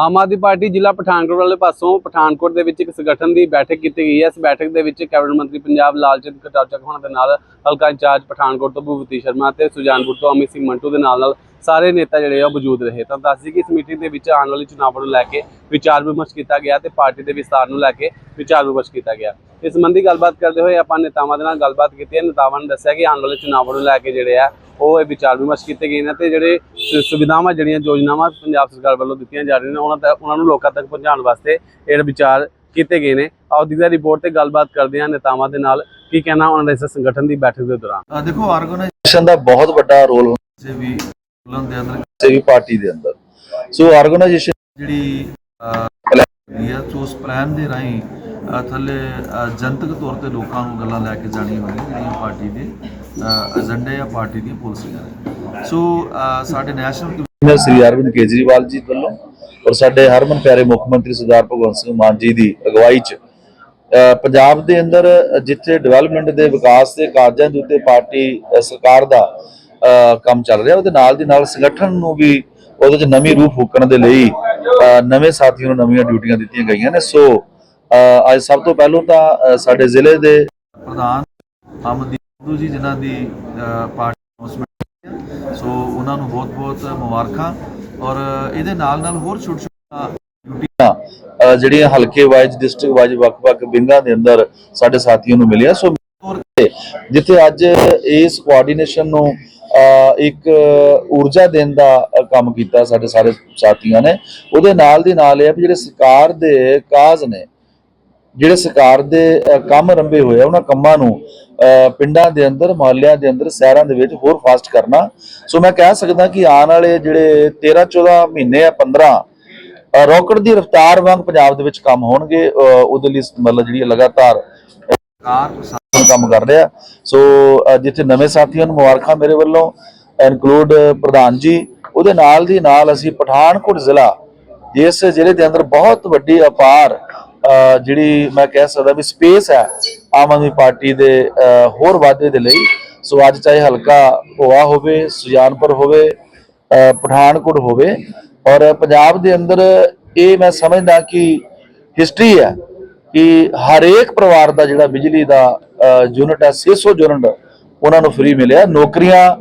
Aam Aadmi party ਜ਼ਿਲ੍ਹਾ ਪਠਾਨਕੋਟ ਵਾਲੇ ਪਾਸੋਂ ਪਠਾਨਕੋਟ ਦੇ ਵਿੱਚ ਇੱਕ ਸੰਗਠਨ ਦੀ ਬੈਠਕ ਕੀਤੀ ਗਈ ਹੈ। ਇਸ ਬੈਠਕ ਦੇ ਵਿੱਚ ਕੈਬਨਿਟ ਮੰਤਰੀ ਪੰਜਾਬ ਲਾਲਚੰਦ ਕਟਾਚਕ ਹੋਣ ਦੇ ਨਾਲ ਹਲਕਾ ਇੰਚਾਰਜ ਪਠਾਨਕੋਟ ਤੋਂ ਭੂਪਤੀ ਸ਼ਰਮਾ ਤੇ ਸੁਜਾਨਪੁਰ ਤੋਂ ਅਮਿਤ ਸਿੰਘ ਮੰਟੂ ਦੇ ਨਾਲ ਨਾਲ ਸਾਰੇ ਨੇਤਾ ਜਿਹੜੇ ਆ ਉਹ ਮੌਜੂਦ ਰਹੇ। ਤਾਂ ਦੱਸ ਦਈਏ ਕਿ ਇਸ ਮੀਟਿੰਗ ਦੇ ਵਿੱਚ ਆਉਣ ਵਾਲੇ ਚੁਣਾਵਾਂ ਨੂੰ ਲੈ ਕੇ ਵਿਚਾਰ ਵਿਮਰਸ਼ ਕੀਤਾ ਗਿਆ ਤੇ ਪਾਰਟੀ ਦੇ ਵਿਸਤਾਰ ਨੂੰ ਲੈ ਕੇ ਵਿਚਾਰ ਵਿਮਰਸ਼ ਕੀਤਾ ਗਿਆ। ਇਸ ਸੰਬੰਧੀ ਗੱਲਬਾਤ ਕਰਦੇ ਹੋਏ ਆਪਾਂ ਨੇਤਾਵਾਂ ਦੇ ਨਾਲ ਗੱਲਬਾਤ ਕੀਤੀ ਹੈ। ਨੇਤਾਵਾਂ ਨੇ ਦੱਸਿਆ ਕਿ ਆਉਣ ਵਾਲੇ ਚੁਣਾਵਾਂ ਨੂੰ ਲੈ ਕੇ ਜਿਹੜੇ ਆ ਉਹ ਇਹ ਵਿਚਾਰ ਵਿਮਰਸ਼ ਕੀਤੇ ਗਏ ਨੇ ਤੇ ਜਿਹੜੇ ਸੁਵਿਧਾਵਾਂ ਜਿਹੜੀਆਂ ਯੋਜਨਾਵਾਂ ਪੰਜਾਬ ਸਰਕਾਰ ਵੱਲੋਂ ਦਿੱਤੀਆਂ ਜਾ ਰਹੀਆਂ ਨੇ, ਉਹਨਾਂ ਤੱਕ ਉਹਨਾਂ ਨੂੰ ਲੋਕਾਂ ਤੱਕ ਪਹੁੰਚਾਉਣ ਵਾਸਤੇ ਇਹ ਵਿਚਾਰ ਕੀਤੇ ਗਏ ਨੇ। ਆਓ ਦੀ ਰਿਪੋਰਟ ਤੇ ਗੱਲਬਾਤ ਕਰਦੇ ਹਾਂ ਨੇਤਾਵਾਂ ਦੇ ਨਾਲ। ਕੀ ਕਹਿਣਾ ਉਹਨਾਂ ਦਾ ਇਸ ਸੰਗਠਨ ਦੀ ਬੈਠਕ ਦੇ ਦੌਰਾਨ? ਦੇਖੋ ਆਰਗੇਨਾਈਜੇਸ਼ਨ ਦਾ ਬਹੁਤ ਵੱਡਾ ਰੋਲ ਹੁੰਦਾ ਕਿਸੇ ਵੀ ਅੰਦੋਲਨ ਦੇ ਅੰਦਰ, ਕਿਸੇ ਵੀ ਪਾਰਟੀ ਦੇ ਅੰਦਰ। ਸੋ ਆਰਗੇਨਾਈਜੇਸ਼ਨ ਜਿਹੜੀ ਹੈ ਉਸ ਪਲਾਨ ਦੇ ਰਾਹੀਂ ਥੱਲੇ ਜਨਤਕ ਤੌਰ ਤੇ ਲੋਕਾਂ ਨੂੰ ਗੱਲਾਂ ਲੈ ਕੇ ਜਾਣੀਆਂ ਹੁੰਦੀਆਂ ਜਿਹੜੀਆਂ ਪਾਰਟੀ ਦੇ ਏਜੰਡੇ ਜਾਂ ਪਾਰਟੀ ਦੀਆਂ ਪਾਲਿਸੀਆਂ ਨੇ। ਸੋ ਸਾਡੇ ਨੈਸ਼ਨਲ ਸ੍ਰੀ ਅਰਵਿੰਦ ਕੇਜਰੀਵਾਲ ਜੀ ਵੱਲੋਂ ਔਰ ਸਾਡੇ ਹਰਮਨ ਪਿਆਰੇ ਮੁੱਖ ਮੰਤਰੀ ਸਰਦਾਰ ਭਗਵੰਤ ਸਿੰਘ ਮਾਨ ਜੀ ਦੀ ਅਗਵਾਈ 'ਚ ਪੰਜਾਬ ਦੇ ਅੰਦਰ ਜਿੱਥੇ ਡਿਵੈਲਪਮੈਂਟ ਦੇ ਵਿਕਾਸ ਦੇ ਕਾਰਜਾਂ ਦੇ ਉੱਤੇ ਪਾਰਟੀ ਸਰਕਾਰ ਦਾ ਕੰਮ ਚੱਲ ਰਿਹਾ, ਉਹਦੇ ਨਾਲ ਦੀ ਨਾਲ ਸੰਗਠਨ ਨੂੰ ਵੀ ਉਹਦੇ 'ਚ ਨਵੀਂ ਰੂਪ ਫੂਕਣ ਦੇ ਲਈ ਨਵੇਂ ਸਾਥੀਆਂ ਨੂੰ ਨਵੀਆਂ ਡਿਊਟੀਆਂ ਦਿੱਤੀਆਂ ਗਈਆਂ ਨੇ। ਸੋ ਅੱਜ ਸਭ ਤੋਂ ਪਹਿਲਾਂ ਤਾਂ ਸਾਡੇ ਜ਼ਿਲ੍ਹੇ ਦੇ ਪ੍ਰਧਾਨ ਅਮਨਦੀਪ ਸਿੱਧੂ ਜੀ ਜਿਨ੍ਹਾਂ ਦੀ ਪਾਰਟੀ announcement ਸੋ ਉਹਨਾਂ ਨੂੰ ਬਹੁਤ-ਬਹੁਤ ਮੁਬਾਰਕਾਂ ਔਰ ਇਹਦੇ ਨਾਲ ਨਾਲ ਹੋਰ ਛੋਟੇ ਛੋਟੇ ਡਿਊਟੀਆਂ ਜਿਹੜੀਆਂ ਹਲਕੇ ਵਾਈਜ਼ ਡਿਸਟ੍ਰਿਕਟ ਵਾਈਜ਼ ਵੱਖ-ਵੱਖ ਵਿੰਗਾਂ ਦੇ ਅੰਦਰ ਸਾਡੇ ਸਾਥੀਆਂ ਨੂੰ ਮਿਲਿਆ। ਸੋ ਤੌਰ ਤੇ ਜਿੱਥੇ ਅੱਜ ਇਸ ਕੋਆਰਡੀਨੇਸ਼ਨ ਨੂੰ ਇੱਕ ਊਰਜਾ ਦੇਣ ਦਾ ਕੰਮ ਕੀਤਾ ਸਾਡੇ ਸਾਰੇ ਸਾਥੀਆਂ ਨੇ ਉਹਦੇ ਨਾਲ ਦੀ ਨਾਲ ਇਹ ਆ ਵੀ ਜਿਹੜੇ ਸਰਕਾਰ ਦੇ ਕਾਜ਼ ਨੇ ਜਿਹੜੇ ਸਰਕਾਰ ਦੇ ਕੰਮ ਰੰਭੇ ਹੋਏ ਆ ਉਹਨਾਂ ਕੰਮਾਂ ਨੂੰ ਪਿੰਡਾਂ ਦੇ ਅੰਦਰ ਮੁਹੱਲਿਆਂ ਦੇ ਅੰਦਰ ਸ਼ਹਿਰਾਂ ਦੇ ਵਿੱਚ ਹੋਰ ਫਾਸਟ ਕਰਨਾ। ਸੋ ਮੈਂ ਕਹਿ ਸਕਦਾ ਕਿ ਆਉਣ ਵਾਲੇ ਜਿਹੜੇ 13 14 ਮਹੀਨੇ ਆ 15 ਅ, ਰੌਕਟ ਦੀ ਰਫ਼ਤਾਰ ਵਾਂਗ ਪੰਜਾਬ ਦੇ ਵਿੱਚ ਕੰਮ ਹੋਣਗੇ ਉਹਦੇ ਲਈ ਮਤਲਬ ਜਿਹੜੀ ਲਗਾਤਾਰ ਸਰਕਾਰ ਕੰਮ ਕਰ ਰਿਹਾ। ਸੋ ਜਿੱਥੇ ਨਵੇਂ ਸਾਥੀਆਂ ਨੂੰ ਮੁਬਾਰਕਾਂ ਮੇਰੇ ਵੱਲੋਂ ਇਨਕਲੂਡ ਪ੍ਰਧਾਨ ਜੀ ਉਹਦੇ ਨਾਲ ਦੀ ਨਾਲ ਅਸੀਂ ਪਠਾਨਕੋਟ ਜ਼ਿਲ੍ਹਾ ਜਿਸ ਜ਼ਿਲ੍ਹੇ ਦੇ ਅੰਦਰ ਬਹੁਤ ਵੱਡੀ ਅਪਾਰ ਜਿਹੜੀ ਮੈਂ ਕਹਿ ਸਕਦਾ ਵੀ ਸਪੇਸ ਹੈ ਆਮ ਆਦਮੀ ਪਾਰਟੀ ਦੇ ਹੋਰ ਵਾਧੇ ਦੇ ਲਈ। ਸੋ ਅੱਜ ਚਾਹੇ ਹਲਕਾ ਭੋਆ ਹੋਵੇ, ਸੁਜਾਨਪੁਰ ਹੋਵੇ ਪਠਾਨਕੋਟ ਹੋਵੇ। ਔਰ ਪੰਜਾਬ ਦੇ ਅੰਦਰ ਇਹ ਮੈਂ ਸਮਝਦਾ ਕਿ ਹਿਸਟਰੀ ਹੈ ਕਿ ਹਰੇਕ ਪਰਿਵਾਰ ਦਾ ਜਿਹੜਾ ਬਿਜਲੀ ਦਾ ਯੂਨਿਟ ਹੈ 600 ਯੂਨਿਟ ਉਹਨਾਂ ਨੂੰ ਫ੍ਰੀ ਮਿਲਿਆ। ਨੌਕਰੀਆਂ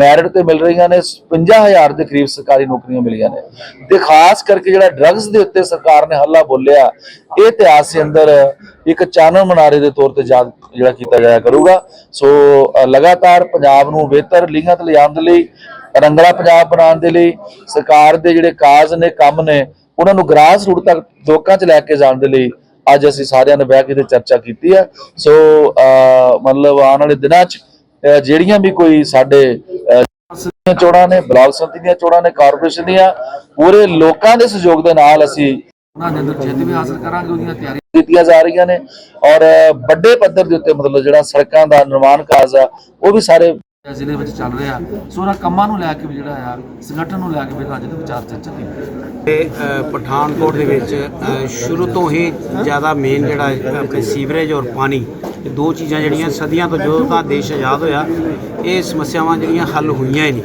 ਮੈਰਿਟ ਤੇ ਮਿਲ ਰਹੀਆਂ ਨੇ 55000 ਦੇ ਕਰੀਬ ਸਰਕਾਰੀ ਨੌਕਰੀਆਂ ਮਿਲੀਆਂ ਨੇ। ਤੇ ਖਾਸ ਕਰਕੇ ਜਿਹੜਾ ਡਰੱਗਸ ਦੇ ਉੱਤੇ ਸਰਕਾਰ ਨੇ ਹੱਲਾ ਬੋਲਿਆ, ਇਹ ਇਤਿਹਾਸ ਦੇ ਅੰਦਰ ਇੱਕ ਚਾਨਣ ਮਨਾਰੇ ਦੇ ਤੌਰ ਤੇ ਯਾਦ ਜਿਹੜਾ ਕੀਤਾ ਜਾਇਆ ਕਰੂਗਾ। ਸੋ ਲਗਾਤਾਰ ਪੰਜਾਬ ਨੂੰ ਬਿਹਤਰ, ਲੀਹਾਂ ਤੇ ਲਿਜਾਣ ਦੇ ਲਈ, ਰੰਗਲਾ ਪੰਜਾਬ ਬਣਾਉਣ ਦੇ ਲਈ, ਸਰਕਾਰ ਦੇ ਜਿਹੜੇ ਕਾਜ਼ ਨੇ, ਕੰਮ ਨੇ, ਉਹਨਾਂ ਨੂੰ ਗ੍ਰਾਸ ਰੂਟ ਤੱਕ ਲੋਕਾਂ 'ਚ ਲੈ ਕੇ ਜਾਣ ਦੇ ਲਈ ਅੱਜ ਅਸੀਂ ਸਾਰਿਆਂ ਨੇ ਬਹਿ ਕੇ ਤੇ ਚਰਚਾ ਕੀਤੀ ਹੈ। ਸੋ ਮਤਲਬ ਆਉਣ ਵਾਲੇ ਦਿਨਾਂ 'ਚ ਜਿਹੜੀਆਂ ਵੀ ਕੋਈ ਸਾਡੇ ਦੀਆਂ ਚੋਣਾਂ ਨੇ ਬਲਾਕ ਸੰਮਤੀ ਦੀਆਂ ਚੋਣਾਂ ਨੇ ਕਾਰਪੋਰੇਸ਼ਨ ਦੀਆਂ ਪੂਰੇ ਲੋਕਾਂ ਦੇ ਸਹਿਯੋਗ ਦੇ ਨਾਲ ਅਸੀਂ ਉਹਨਾਂ ਦੇ ਅੰਦਰ ਜਿੱਤ ਵੀ ਹਾਸਲ ਕਰਾਂਗੇ ਉਹਦੀਆਂ ਤਿਆਰੀਆਂ ਕੀਤੀਆਂ ਜਾ ਰਹੀਆਂ ਨੇ ਔਰ ਵੱਡੇ ਪੱਧਰ ਦੇ ਉੱਤੇ ਮਤਲਬ ਜਿਹੜਾ ਸੜਕਾਂ ਦਾ ਨਿਰਮਾਣ ਕਾਰਜ ਆ ਉਹ ਵੀ ਸਾਰੇ ਜ਼ਿਲ੍ਹੇ ਵਿੱਚ ਚੱਲ ਰਿਹਾ। ਸੋ ਉਹਨਾਂ ਕੰਮਾਂ ਨੂੰ ਲੈ ਕੇ ਵੀ ਜਿਹੜਾ ਆ ਸੰਗਠਨ ਨੂੰ ਲੈ ਕੇ ਵੀ ਅੱਜ ਦੇ ਵਿਚਾਰ ਚਰਚਾ ਕੀਤੀ। ਤੇ ਪਠਾਨਕੋਟ ਦੇ ਵਿੱਚ ਸ਼ੁਰੂ ਤੋਂ ਹੀ ਜ਼ਿਆਦਾ ਮੇਨ ਜਿਹੜਾ ਆਪਣੇ ਸੀਵਰੇਜ ਔਰ ਪਾਣੀ ਇਹ ਦੋ ਚੀਜ਼ਾਂ ਜਿਹੜੀਆਂ ਸਦੀਆਂ ਤੋਂ ਜਦੋਂ ਤਾਂ ਦੇਸ਼ ਆਜ਼ਾਦ ਹੋਇਆ, ਇਹ ਸਮੱਸਿਆਵਾਂ ਜਿਹੜੀਆਂ ਹੱਲ ਹੋਈਆਂ ਹੀ ਨਹੀਂ।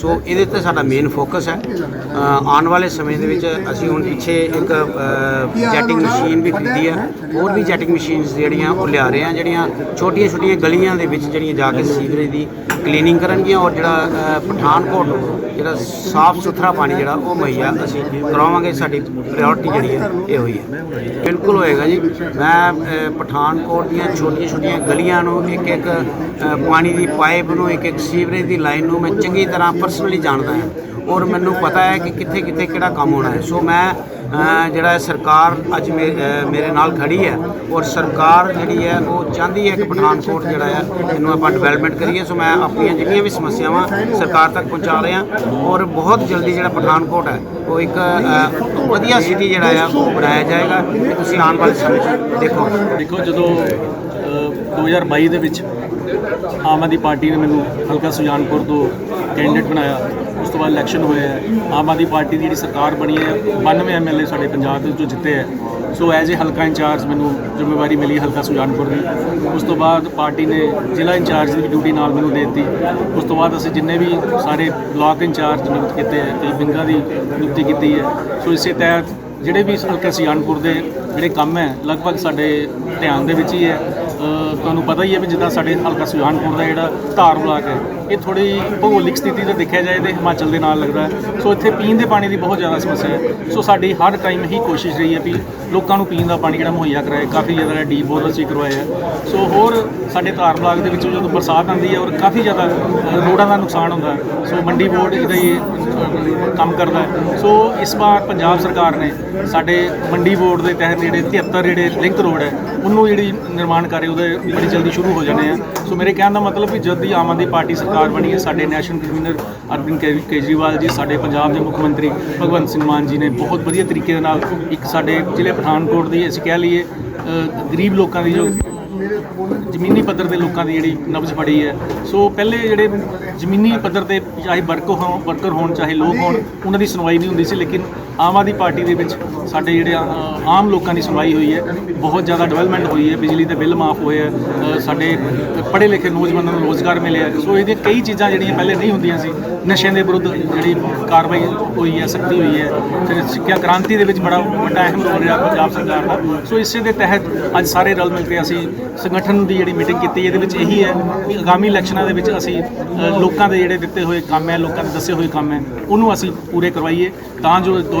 ਸੋ ਇਹਦੇ ਤੇ ਸਾਡਾ ਮੇਨ ਫੋਕਸ ਹੈ। ਆਉਣ ਵਾਲੇ ਸਮੇਂ ਦੇ ਵਿੱਚ ਅਸੀਂ ਹੁਣ ਪਿੱਛੇ ਇੱਕ ਜੈਟਿੰਗ ਮਸ਼ੀਨ ਵੀ ਖਰੀਦੀ ਹੈ ਹੋਰ ਵੀ ਜੈਟਿੰਗ ਮਸ਼ੀਨਸ ਜਿਹੜੀਆਂ ਉਹ ਲਿਆ ਰਹੇ ਆ, ਜਿਹੜੀਆਂ ਛੋਟੀਆਂ ਛੋਟੀਆਂ ਗਲੀਆਂ ਦੇ ਵਿੱਚ ਜਿਹੜੀਆਂ ਜਾ ਕੇ ਸੀਵਰੇਜ ਦੀ ਕਲੀਨਿੰਗ ਕਰਨਗੀਆਂ ਔਰ ਜਿਹੜਾ ਪਠਾਨਕੋਟ ਨੂੰ ਜਿਹੜਾ ਸਾਫ਼ ਸੁਥਰਾ ਪਾਣੀ ਜਿਹੜਾ ਉਹ ਮੁਹੱਈਆ ਅਸੀਂ ਕਰਾਵਾਂਗੇ। ਸਾਡੀ ਪ੍ਰਾਇੋਰਟੀ ਜਿਹੜੀ ਹੈ, ਇਹ ਹੋਈ ਹੈ। ਬਿਲਕੁਲ ਹੋਏਗਾ ਜੀ। ਮੈਂ ਪਠਾਨਕੋਟ ਦੀਆਂ ਛੋਟੀਆਂ ਛੋਟੀਆਂ ਗਲੀਆਂ ਨੂੰ ਇੱਕ ਇੱਕ ਪਾਣੀ ਦੀ ਪਾਈਪ ਨੂੰ ਇੱਕ ਇੱਕ ਸੀਵਰੇਜ ਦੀ ਲਾਈਨ ਨੂੰ ਮੈਂ ਚੰਗੀ ਤਰ੍ਹਾਂ ਪਰਸਨਲੀ ਜਾਣਦਾ ਹਾਂ। ਔਰ ਮੈਨੂੰ ਪਤਾ ਹੈ ਕਿ ਕਿੱਥੇ ਕਿੱਥੇ ਕਿਹੜਾ ਕੰਮ ਹੋਣਾ ਹੈ। ਸੋ ਮੈਂ ਜਿਹੜਾ ਸਰਕਾਰ ਅੱਜ ਮੇ- ਮੇਰੇ ਨਾਲ ਖੜੀ ਹੈ ਔਰ ਸਰਕਾਰ ਜਿਹੜੀ ਹੈ ਉਹ ਚਾਹੁੰਦੀ ਹੈ ਕਿ ਪਠਾਨਕੋਟ ਜਿਹੜਾ ਹੈ ਇਹਨੂੰ ਆਪਾਂ ਡਿਵੈਲਪਮੈਂਟ ਕਰੀਏ। ਸੋ ਮੈਂ ਆਪਣੀਆਂ ਜਿਹੜੀਆਂ ਵੀ ਸਮੱਸਿਆਵਾਂ ਸਰਕਾਰ ਤੱਕ ਪਹੁੰਚਾ ਰਿਹਾ ਔਰ ਬਹੁਤ ਜਲਦੀ ਜਿਹੜਾ ਪਠਾਨਕੋਟ ਹੈ ਉਹ ਇੱਕ ਅ, ਵਧੀਆ ਸਿਟੀ ਜਿਹੜਾ ਆ ਉਹ ਬਣਾਇਆ ਜਾਏਗਾ। ਤੁਸੀਂ ਆਉਣ ਵਾਲੇ ਸਮੇਂ 'ਚ ਦੇਖੋ। ਦੇਖੋ ਜਦੋਂ ਅ, 2022 ਦੇ ਵਿੱਚ ਆਮ ਆਦਮੀ ਪਾਰਟੀ ਨੇ ਮੈਨੂੰ ਹਲਕਾ ਸੁਜਾਨਪੁਰ ਤੋਂ ਕੈਂਡੀਡੇਟ ਬਣਾਇਆ। ਉਸ ਤੋਂ ਬਾਅਦ ਇਲੈਕਸ਼ਨ ਹੋਇਆ ਆਮ ਆਦਮੀ ਪਾਰਟੀ ਦੀ ਜਿਹੜੀ ਸਰਕਾਰ ਬਣੀ ਹੈ 92 ਐਮਐਲਏ ਸਾਡੇ ਪੰਜਾਬ ਦੇ ਵਿੱਚੋਂ ਜਿੱਤੇ ਹੈ ਸੋ ਐਜ਼ ਏ ਹਲਕਾ ਇੰਚਾਰਜ ਮੈਨੂੰ ਜ਼ਿੰਮੇਵਾਰੀ ਮਿਲੀ ਹਲਕਾ ਸੁਜਾਨਪੁਰ ਦੀ। ਉਸ ਤੋਂ ਬਾਅਦ ਪਾਰਟੀ ਨੇ ਜ਼ਿਲ੍ਹਾ ਇੰਚਾਰਜ ਦੀ ਡਿਊਟੀ ਨਾਲ ਮੈਨੂੰ ਦੇ ਦਿੱਤੀ। ਉਸ ਤੋਂ ਬਾਅਦ ਅਸੀਂ ਜਿੰਨੇ ਵੀ ਸਾਰੇ ਬਲਾਕ ਇੰਚਾਰਜ ਨਿਯੁਕਤ ਕੀਤੇ ਹੈ ਤੇ ਵਿੰਗਾਂ ਦੀ ਨਿਯੁਕਤੀ ਕੀਤੀ ਹੈ। ਸੋ ਇਸੇ ਤਹਿਤ ਜਿਹੜੇ ਵੀ ਹਲਕਾ ਸੁਜਾਨਪੁਰ ਦੇ ਜਿਹੜੇ ਕੰਮ ਹੈ, ਲਗਭਗ ਸਾਡੇ ਧਿਆਨ ਦੇ ਵਿੱਚ ਹੀ ਹੈ। ਤੁਹਾਨੂੰ ਪਤਾ ਹੀ ਹੈ ਵੀ ਜਿੱਦਾਂ ਸਾਡੇ ਹਲਕਾ ਸੁਜਾਨਪੁਰ ਦਾ ਜਿਹੜਾ ਧਾਰ ਬਲਾਕ ਹੈ ਇਹ ਥੋੜੀ ਭੂਗੋਲਿਕ ਸਥਿਤੀ ਤੋਂ ਦੇਖਿਆ ਜਾਏ ਤੇ ਹਿਮਾਚਲ ਦੇ ਨਾਲ ਲੱਗਦਾ ਹੈ। ਸੋ ਇੱਥੇ ਪੀਣ ਦੇ ਪਾਣੀ ਦੀ ਬਹੁਤ ਜ਼ਿਆਦਾ ਸਮੱਸਿਆ ਹੈ। ਸੋ ਸਾਡੀ ਹਰ ਟਾਈਮ ਹੀ ਕੋਸ਼ਿਸ਼ ਰਹੀ ਹੈ ਵੀ ਲੋਕਾਂ ਨੂੰ ਪੀਣ ਦਾ ਪਾਣੀ ਜਿਹੜਾ ਮੁਹੱਈਆ ਕਰਾਏ। ਕਾਫੀ ਜ਼ਿਆਦਾ ਡੀਪ ਬੋਰ ਅਸੀਂ ਕਰਵਾਏ ਹੈ। ਸੋ ਹੋਰ ਸਾਡੇ ਧਾਰ ਬਲਾਕ ਦੇ ਵਿੱਚ ਜਦੋਂ ਬਰਸਾਤ ਆਉਂਦੀ ਹੈ ਔਰ ਕਾਫੀ ਜ਼ਿਆਦਾ ਅ, ਰੋਡਾਂ ਦਾ ਨੁਕਸਾਨ ਹੁੰਦਾ ਸੋ ਮੰਡੀ ਬੋਰਡ ਇਹਦਾ ਹੀ ਕੰਮ ਕਰਦਾ ਹੈ। ਸੋ ਇਸ ਵਾਰ ਪੰਜਾਬ ਸਰਕਾਰ ਨੇ ਸਾਡੇ ਮੰਡੀ ਬੋਰਡ ਦੇ ਤਹਿਤ ਜਿਹੜੇ 73 ਜਿਹੜੇ ਲਿੰਕ ਰੋਡ ਹੈ ਉਹਨੂੰ ਜਿਹੜੀ ਨਿਰਮਾਣ ਕਰ ਰਹੇ ਉਹਦੇ ਬੜੀ ਜਲਦੀ ਸ਼ੁਰੂ ਹੋ ਜਾਣੇ ਆ। ਸੋ ਮੇਰੇ ਕਹਿਣ ਦਾ ਮਤਲਬ ਵੀ ਜਦ ਦੀ ਆਮ ਆਦਮੀ ਪਾਰਟੀ ਸਰਕਾਰ ਬਣੀ ਹੈ, ਸਾਡੇ ਨੈਸ਼ਨਲ ਕਨਵੀਨਰ ਅਰਵਿੰਦ ਕੇਜਰੀਵਾਲ ਜੀ, ਸਾਡੇ ਪੰਜਾਬ ਦੇ ਮੁੱਖ ਮੰਤਰੀ ਭਗਵੰਤ ਸਿੰਘ ਮਾਨ ਜੀ ਨੇ ਬਹੁਤ ਵਧੀਆ ਤਰੀਕੇ ਦੇ ਨਾਲ ਇੱਕ ਸਾਡੇ ਜ਼ਿਲ੍ਹੇ ਪਠਾਨਕੋਟ ਦੀ ਅਸੀਂ ਕਹਿ ਲਈਏ ਗਰੀਬ ਲੋਕਾਂ ਦੀ ਜੋ ਜ਼ਮੀਨੀ ਪੱਧਰ ਦੇ ਲੋਕਾਂ ਦੀ ਜਿਹੜੀ ਨਬਜ਼ ਫੜੀ ਹੈ, ਸੋ ਪਹਿਲੇ ਜਿਹੜੇ ਜ਼ਮੀਨੀ ਪੱਧਰ ਤੇ ਚਾਹੇ ਵਰਕਰ ਹੋਣ ਵਰਕਰ ਹੋਣ, ਚਾਹੇ ਲੋਕ ਹੋਣ, ਉਹਨਾਂ ਦੀ ਸੁਣਵਾਈ ਨਹੀਂ ਹੁੰਦੀ ਸੀ, ਲੇਕਿਨ ਆਮ ਆਦਮੀ ਪਾਰਟੀ ਦੇ ਵਿੱਚ ਸਾਡੇ ਜਿਹੜੇ ਅ, ਆਮ ਲੋਕਾਂ ਦੀ ਸੁਣਵਾਈ ਹੋਈ ਹੈ। ਬਹੁਤ ਜ਼ਿਆਦਾ ਡਿਵੈਲਪਮੈਂਟ ਹੋਈ ਹੈ। ਬਿਜਲੀ ਦੇ ਬਿੱਲ ਮਾਫ ਹੋਏ ਹੈ ਸਾਡੇ ਪੜ੍ਹੇ ਲਿਖੇ ਨੌਜਵਾਨਾਂ ਨੂੰ ਰੋਜ਼ਗਾਰ ਮਿਲਿਆ। ਸੋ ਇਹਦੀਆਂ ਕਈ ਚੀਜ਼ਾਂ ਜਿਹੜੀਆਂ ਪਹਿਲੇ ਨਹੀਂ ਹੁੰਦੀਆਂ ਸੀ। ਨਸ਼ਿਆਂ ਦੇ ਵਿਰੁੱਧ ਜਿਹੜੀ ਕਾਰਵਾਈ ਹੋਈ ਹੈ ਸਖਤੀ ਹੋਈ ਹੈ। ਫਿਰ ਸਿੱਖਿਆ ਕ੍ਰਾਂਤੀ ਦੇ ਵਿੱਚ ਬੜਾ ਵੱਡਾ ਅਹਿਮ ਰੋਲ ਰਿਹਾ ਪੰਜਾਬ ਸਰਕਾਰ ਦਾ। ਸੋ ਇਸੇ ਦੇ ਤਹਿਤ ਅੱਜ ਸਾਰੇ ਰਲ ਮਿਲ ਕੇ ਅਸੀਂ ਸੰਗਠਨ ਦੀ ਜਿਹੜੀ ਮੀਟਿੰਗ ਕੀਤੀ ਇਹਦੇ ਵਿੱਚ ਇਹੀ ਹੈ ਕਿ ਆਗਾਮੀ ਇਲੈਕਸ਼ਨਾਂ ਦੇ ਵਿੱਚ ਅਸੀਂ ਲੋਕਾਂ ਦੇ ਜਿਹੜੇ ਦਿੱਤੇ ਹੋਏ ਕੰਮ ਹੈ ਲੋਕਾਂ ਦੇ ਦੱਸੇ ਹੋਏ ਕੰਮ ਹੈ ਉਹਨੂੰ ਅਸੀਂ ਪੂਰੇ ਕਰਵਾਈਏ। ਤਾਂ ਜੋ